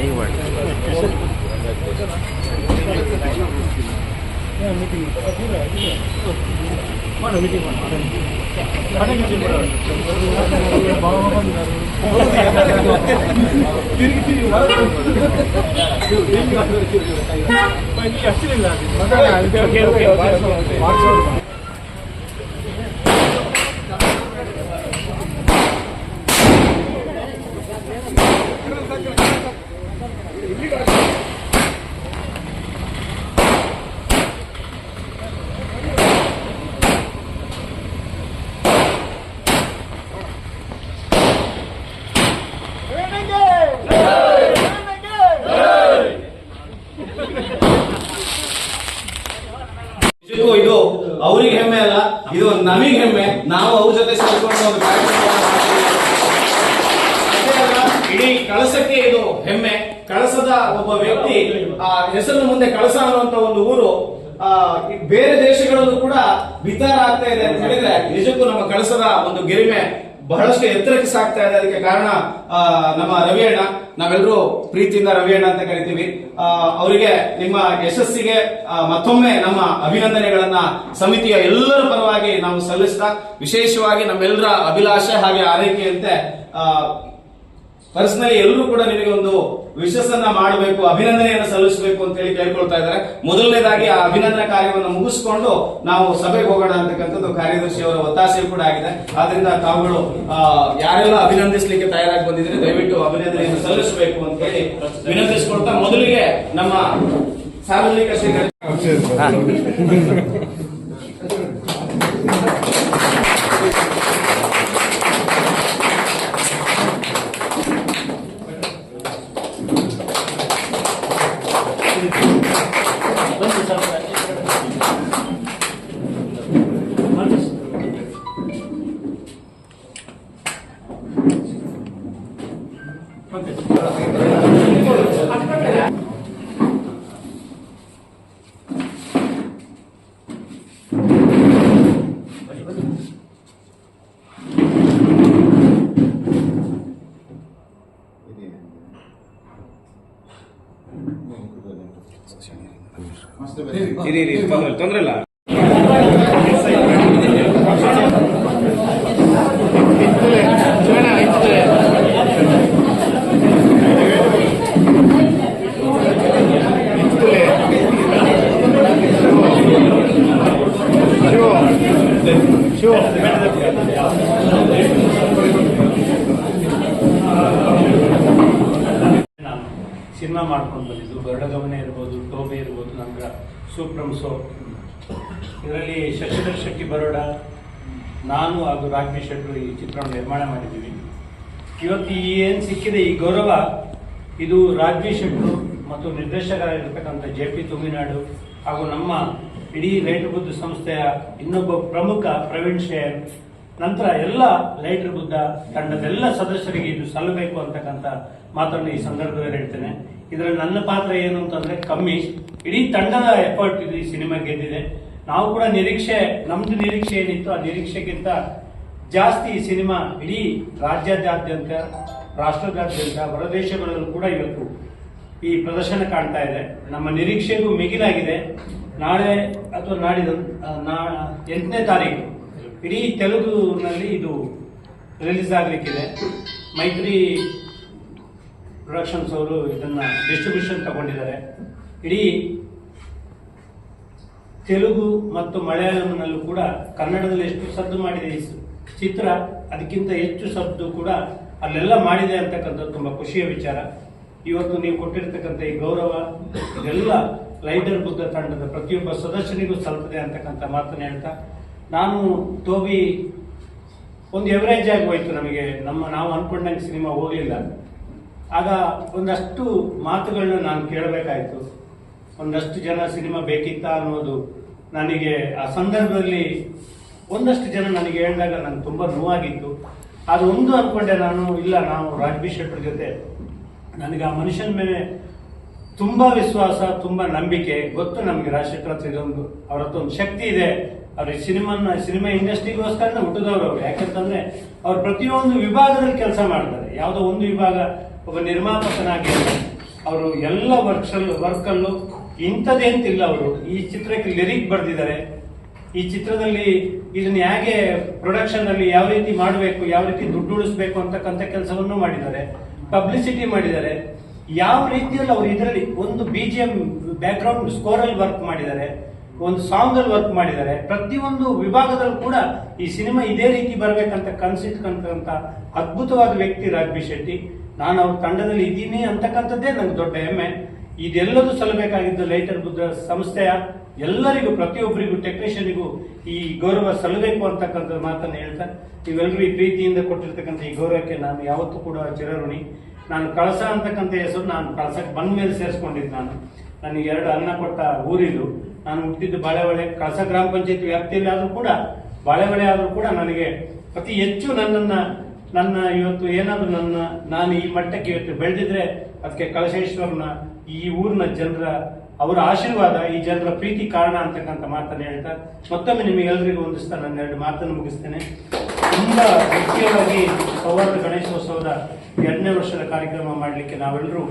ದಯಮಾಡಿ ನಿಜಕ್ಕೂ ಇದು? ಅವ್ರಿಗೆ ಹೆಮ್ಮೆ ಅಲ್ಲ. ಇದು ನಮಗೆ ಹೆಮ್ಮೆ. ನಾವು ಅವ್ರ ಜೊತೆ ಸೇರ್ಕೊಂಡು ಒಂದು ಇಡೀ ಕಳಸಕ್ಕೆ ಇದು ಹೆಮ್ಮೆ. ಕಳಸದ ಒಬ್ಬ ವ್ಯಕ್ತಿ, ಆ ಹೆಸರು ಮುಂದೆ ಕಳಸ ಅನ್ನುವಂತ ಒಂದು ಊರು, ಆ ಬೇರೆ ದೇಶಗಳಲ್ಲೂ ಕೂಡ ವಿಚಾರ ಆಗ್ತಾ ಇದೆ ಅಂತ ಹೇಳಿದ್ರೆ ನಿಜಕ್ಕೂ ನಮ್ಮ ಕಳಸದ ಒಂದು ಗೆರಿಮೆ ಬಹಳಷ್ಟು ಎತ್ತರಕ್ಕೆ ಸಾಕ್ತಾ ಇದೆ. ಅದಕ್ಕೆ ಕಾರಣ ನಮ್ಮ ರವಿ ಅಣ್ಣ ನಾವೆಲ್ಲರೂ ಪ್ರೀತಿಯಿಂದ ರವಿ ಅಣ್ಣ ಅಂತ ಕರಿತೀವಿ. ಅವರಿಗೆ, ನಿಮ್ಮ ಯಶಸ್ಸಿಗೆ ಮತ್ತೊಮ್ಮೆ ನಮ್ಮ ಅಭಿನಂದನೆಗಳನ್ನ ಸಮಿತಿಯ ಎಲ್ಲರ ಪರವಾಗಿ ನಾವು ಸಲ್ಲಿಸ್ತಾ, ವಿಶೇಷವಾಗಿ ನಮ್ಮೆಲ್ಲರ ಅಭಿಲಾಷೆ ಹಾಗೆ ಆರೈಕೆಯಂತೆ ಪರ್ಸನಲಿ ಎಲ್ಲರೂ ಕೂಡ ನಿಮಗೆ ಒಂದು ವಿಶಸ್ಸನ್ನ ಮಾಡಬೇಕು, ಅಭಿನಂದನೆಯನ್ನು ಸಲ್ಲಿಸಬೇಕು ಅಂತ ಹೇಳಿ ಕೇಳ್ಕೊಳ್ತಾ ಇದ್ದಾರೆ. ಮೊದಲನೇದಾಗಿ ಆ ಅಭಿನಂದನಾ ಕಾರ್ಯವನ್ನು ಮುಗಿಸ್ಕೊಂಡು ನಾವು ಸಭೆಗೆ ಹೋಗೋಣ ಅಂತಕ್ಕಂಥದ್ದು ಕಾರ್ಯದರ್ಶಿ ಅವರ ಒತ್ತಾಸೆ ಕೂಡ ಆಗಿದೆ. ಆದ್ರಿಂದ ತಾವುಗಳು ಯಾರೆಲ್ಲ ಅಭಿನಂದಿಸಲಿಕ್ಕೆ ತಯಾರಾಗಿ ಬಂದಿದ್ರೆ ದಯವಿಟ್ಟು ಅಭಿನಂದನೆಯನ್ನು ಸಲ್ಲಿಸಬೇಕು ಅಂತ ಹೇಳಿ ವಿನಂತಿಸಿಕೊಳ್ತಾ ಮೊದಲಿಗೆ ನಮ್ಮ ಸಾರ್ವಜನಿಕ ಶ್ರೀಗಳ ಇರಿ ಇರಿ ತೊಂದ್ರೆ ತೊಂದ್ರೆ ಇಲ್ಲ ನಾನು ಸಿನಿಮಾ ಮಾಡ್ಕೊಂಡು ಬಂದಿದ್ದು. ಗರುಡಗಮನೆ ಇರ್ಬೋದು, ಟೋಬೆ ಇರ್ಬೋದು ನಂತರ ಸೂಪ್ರಮ್ ಸೋ ಇದರಲ್ಲಿ ಶಶಿಧರ್ ಶೆಟ್ಟಿ ಬರೋಡ, ನಾನು ಹಾಗೂ ರಾಕೇಶ್ ಶೆಟ್ಟರು ಈ ಚಿತ್ರವನ್ನು ನಿರ್ಮಾಣ ಮಾಡಿದ್ದೀವಿ. ಇವತ್ತು ಈ ಏನು ಸಿಕ್ಕಿದೆ, ಈ ಗೌರವ, ಇದು ರಾಜ್ವಿ ಶೆಟ್ಟರು ಮತ್ತು ನಿರ್ದೇಶಕರಾಗಿರ್ತಕ್ಕಂಥ ಜೆ ಪಿ ತುಮಿನಾಡು ಹಾಗೂ ನಮ್ಮ ಇಡೀ ಲೈಟರ್ ಬುದ್ಧ ಸಂಸ್ಥೆಯ ಇನ್ನೊಬ್ಬ ಪ್ರಮುಖ ಪ್ರವೀಣ್ ಶೇರ್ ನಂತರ ಎಲ್ಲ ಲೈಟರ್ ಬುದ್ಧ ತಂಡದ ಎಲ್ಲ ಸದಸ್ಯರಿಗೆ ಇದು ಸಲ್ಲಬೇಕು ಅಂತಕ್ಕಂಥ ಮಾತನ್ನು ಈ ಸಂದರ್ಭದಲ್ಲಿ ಹೇಳ್ತೇನೆ. ಇದರಲ್ಲಿ ನನ್ನ ಪಾತ್ರ ಏನು ಅಂತಂದ್ರೆ ಕಮ್ಮಿ. ಇಡೀ ತಂಡದ ಎಫರ್ಟ್ ಇದು ಈ ಸಿನಿಮಾ ಗೆದ್ದಿದೆ ನಾವು ಕೂಡ ನಿರೀಕ್ಷೆ, ನಮ್ದು ನಿರೀಕ್ಷೆ ಏನಿತ್ತು ಆ ನಿರೀಕ್ಷೆಗಿಂತ ಜಾಸ್ತಿ ಈ ಸಿನಿಮಾ ಇಡೀ ರಾಜ್ಯಾದ್ಯಂತ, ರಾಷ್ಟ್ರದಾದ್ಯಂತ ಹೊರದೇಶಗಳಲ್ಲೂ ಕೂಡ ಇವತ್ತು ಈ ಪ್ರದರ್ಶನ ಕಾಣ್ತಾ ಇದೆ. ನಮ್ಮ ನಿರೀಕ್ಷೆಗೂ ಮಿಗಿಲಾಗಿದೆ. ನಾಳೆ ಅಥವಾ ನಾಡಿದ ಎಂಟನೇ ತಾರೀಕು ಇಡೀ ತೆಲುಗುನಲ್ಲಿ ಇದು ರಿಲೀಸ್ ಆಗಲಿಕ್ಕಿದೆ. ಮೈತ್ರಿ ಪ್ರೊಡಕ್ಷನ್ಸ್ ಅವರು ಇದನ್ನ ಡಿಸ್ಟ್ರಿಬ್ಯೂಷನ್ ತಗೊಂಡಿದ್ದಾರೆ. ಇಡೀ ತೆಲುಗು ಮತ್ತು ಮಲಯಾಳಂನಲ್ಲೂ ಕೂಡ ಕನ್ನಡದಲ್ಲಿ ಎಷ್ಟು ಸದ್ದು ಮಾಡಿದೆ ಈ ಚಿತ್ರ, ಅದಕ್ಕಿಂತ ಹೆಚ್ಚು ಸದ್ದು ಕೂಡ ಅಲ್ಲೆಲ್ಲ ಮಾಡಿದೆ ಅಂತಕ್ಕಂಥದ್ದು ತುಂಬಾ ಖುಷಿಯ ವಿಚಾರ. ಇವತ್ತು ನೀವು ಕೊಟ್ಟಿರ್ತಕ್ಕಂಥ ಈ ಗೌರವ ಇದೆಲ್ಲ ಲೈಟರ್ ಬುದ್ಧ ತಂಡದ ಪ್ರತಿಯೊಬ್ಬ ಸದಸ್ಯನಿಗೂ ಸಲ್ತದೆ ಅಂತಕ್ಕಂಥ ಮಾತನ್ನು ಹೇಳ್ತಾ, ನಾನು ತೋಬಿ ಒಂದು ಎವರೇಜ್ ಆಗಿ ಹೋಯ್ತು ನಮಗೆ, ನಮ್ಮ ನಾವು ಅನ್ಕೊಂಡಂಗೆ ಸಿನಿಮಾ ಹೋಗಲಿಲ್ಲ. ಆಗ ಒಂದಷ್ಟು ಮಾತುಗಳನ್ನ ನಾನು ಕೇಳಬೇಕಾಯ್ತು. ಒಂದಷ್ಟು ಜನ ಸಿನಿಮಾ ಬೇಕಿತ್ತ ಅನ್ನೋದು ನನಗೆ ಆ ಸಂದರ್ಭದಲ್ಲಿ ಒಂದಷ್ಟು ಜನ ನನಗೆ ಹೇಳಿದಾಗ ನನಗೆ ತುಂಬ ನೋವಾಗಿತ್ತು. ಅದು ಒಂದು ಅನ್ಕೊಂಡೆ ನಾನು, ಇಲ್ಲ, ನಾವು ರಾಜ್ಬಿ ಶೆಟ್ಟರ್ ಜೊತೆ ನನಗೆ ಆ ಮನುಷ್ಯನ ಮೇಲೆ ತುಂಬಾ ವಿಶ್ವಾಸ, ತುಂಬಾ ನಂಬಿಕೆ, ಗೊತ್ತು ನಮಗೆ ರಾಜಶೇಖರ್ ಹತ್ರ ಇದೊಂದು ಅವ್ರ ಒಂದು ಶಕ್ತಿ ಇದೆ. ಅವ್ರ ಸಿನಿಮಾನ ಸಿನಿಮಾ ಇಂಡಸ್ಟ್ರಿಗೋಸ್ಕರ ಹುಟ್ಟಿದವರು ಅವರು. ಯಾಕಂತಂದ್ರೆ ಅವ್ರು ಪ್ರತಿಯೊಂದು ವಿಭಾಗದಲ್ಲಿ ಕೆಲಸ ಮಾಡ್ತಾರೆ. ಯಾವುದೋ ಒಂದು ವಿಭಾಗ ಒಬ್ಬ ನಿರ್ಮಾಪಕನಾಗಿ ಅವರು ಎಲ್ಲ ವರ್ಕ್ಸ್ ವರ್ಕಲ್ಲೂ ಇಂಥದ್ದೇ ಅಂತಿಲ್ಲ ಅವರು. ಈ ಚಿತ್ರಕ್ಕೆ ಲಿರಿಕ್ ಬರೆದಿದ್ದಾರೆ. ಈ ಚಿತ್ರದಲ್ಲಿ ಇದನ್ನ ಹೇಗೆ ಪ್ರೊಡಕ್ಷನ್ ಅಲ್ಲಿ ಯಾವ ರೀತಿ ಮಾಡಬೇಕು, ಯಾವ ರೀತಿ ದುಡ್ಡು ಉಳಿಸ್ಬೇಕು ಅಂತಕ್ಕಂಥ ಕೆಲಸವನ್ನು ಮಾಡಿದ್ದಾರೆ. ಪಬ್ಲಿಸಿಟಿ ಮಾಡಿದ್ದಾರೆ. ಯಾವ ರೀತಿಯಲ್ಲಿ ಅವರು ಇದರಲ್ಲಿ ಒಂದು B G M background score ಅಲ್ಲಿ ವರ್ಕ್ ಮಾಡಿದ್ದಾರೆ. ಒಂದು ಸಾಂಗ್ ಅಲ್ಲಿ ವರ್ಕ್ ಮಾಡಿದ್ದಾರೆ. ಪ್ರತಿಯೊಂದು ವಿಭಾಗದಲ್ಲೂ ಕೂಡ ಈ ಸಿನಿಮಾ ಇದೇ ರೀತಿ ಬರಬೇಕಂತ ಕನಸಿಟ್ಕೊಂತ ಅದ್ಭುತವಾದ ವ್ಯಕ್ತಿ ರಾಜ್ಬಿ ಶೆಟ್ಟಿ. ನಾನು ಅವ್ರ ತಂಡದಲ್ಲಿ ಇದ್ದೀನಿ ಅಂತಕ್ಕಂಥದ್ದೇ ನಂಗೆ ದೊಡ್ಡ ಹೆಮ್ಮೆ. ಇದೆಲ್ಲದೂ ಸಲ್ಲಬೇಕಾಗಿದ್ದು ಲೈಟರ್ ಬುದ್ಧ ಸಂಸ್ಥೆಯ ಎಲ್ಲರಿಗೂ, ಪ್ರತಿಯೊಬ್ಬರಿಗೂ ಟೆಕ್ನಿಷಿಯನ್ಗೂ ಈ ಗೌರವ ಸಲ್ಲಬೇಕು ಅಂತಕ್ಕಂಥ ಮಾತನ್ನು ಹೇಳ್ತಾ ನೀವೆಲ್ಲರೂ ಈ ಪ್ರೀತಿಯಿಂದ ಕೊಟ್ಟಿರ್ತಕ್ಕಂಥ ಈ ಗೌರವಕ್ಕೆ ನಾನು ಯಾವತ್ತೂ ಕೂಡ ಚಿರಋಣಿ. ನಾನು ಕಳಸ ಅಂತಕ್ಕಂಥ ಹೆಸರು ನಾನು ಕಳಸಕ್ಕೆ ಬಂದ ಮೇಲೆ ಸೇರಿಸ್ಕೊಂಡಿದ್ದು ನಾನು. ನನಗೆ ಎರಡು ಅನ್ನ ಕೊಟ್ಟ ಊರಿದು ನಾನು ಹುಟ್ಟಿದ್ದು ಬಾಳೆಹೊಳೆ, ಕಳಸ ಗ್ರಾಮ ಪಂಚಾಯತ್ ವ್ಯಾಪ್ತಿಯಲ್ಲಿ ಆದರೂ ಕೂಡ ಬಾಳೆಹೊಳೆ ಆದರೂ ಕೂಡ ನನಗೆ ಅತಿ ಹೆಚ್ಚು ನನ್ನನ್ನು, ನನ್ನ ಇವತ್ತು ಏನಾದರೂ ನನ್ನ, ನಾನು ಈ ಮಟ್ಟಕ್ಕೆ ಇವತ್ತು ಬೆಳೆದಿದ್ರೆ ಅದಕ್ಕೆ ಕಳಶೇಶ್ವರನ ಈ ಊರಿನ ಜನರ, ಅವರ ಆಶೀರ್ವಾದ, ಈ ಜನರ ಪ್ರೀತಿ ಕಾರಣ ಅಂತಕ್ಕಂಥ ಮಾತನ್ನು ಹೇಳ್ತಾ ಮತ್ತೊಮ್ಮೆ ನಿಮಗೆಲ್ಲರಿಗೂ ಹೊಂದಿಸ್ತಾ ನನ್ನ ಎರಡು ಮಾತನ್ನು ಮುಗಿಸ್ತೇನೆ. ತುಂಬ ಮುಖ್ಯವಾಗಿ ಸೌಹಾರ್ದ ಗಣೇಶೋತ್ಸವದ ಎರಡನೇ ವರ್ಷದ ಕಾರ್ಯಕ್ರಮ ಮಾಡಲಿಕ್ಕೆ ನಾವೆಲ್ಲರೂ